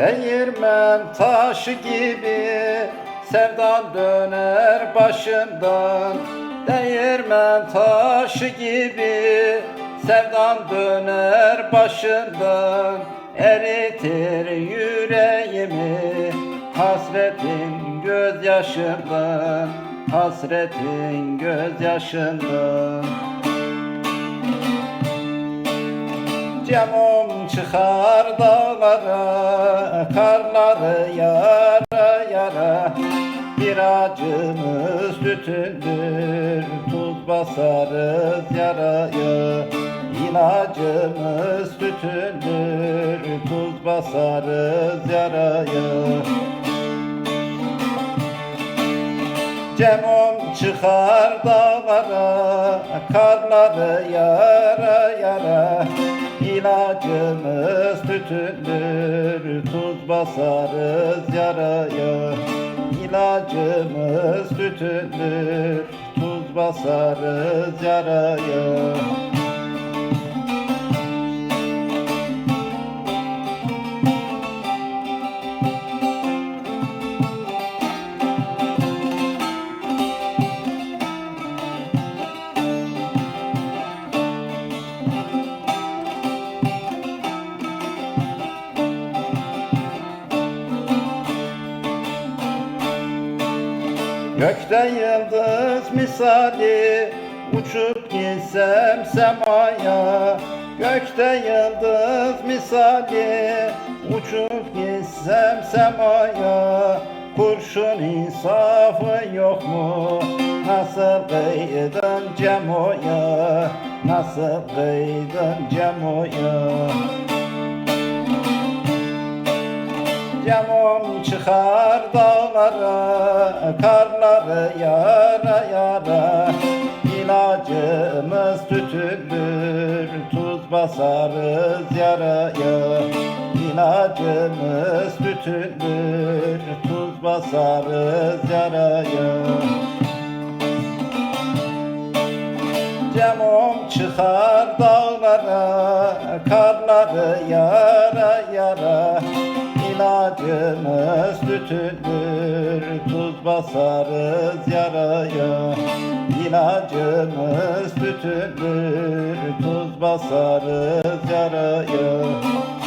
Değirmen taşı gibi sevdan döner başımdan Değirmen taşı gibi sevdan döner başımdan Eritir yüreğimi hasretin gözyaşından. Hasretin gözyaşından. Camım çıkar dağlara, karları yara yara. Bir acımız tütündür, tuz basarız yaraya. İlacımız tütündür, tuz basarız yaraya. Cemom çıkar dağlara, karları yara yara İlacımız tütündür, tuz basarız yaraya. İlacımız tütündür, tuz basarız yaraya Gökte yıldız misali uçup gitsem semaya Gökte yıldız misali uçup gitsem semaya Kurşun insafı yok mu? Nasıl kıydın Cemo'ya? Nasıl kıydın Cemo'ya? Camım çıkar dağlara, karları yara yara. İlacımız tütündür, tuz basarız yaraya. İlacımız tütündür, tuz basarız yaraya. Camım çıkar dağlara, karları yara yara İlacımız tütündür, tuz basarız yaraya. İlacımız tütündür, tuz basarız yaraya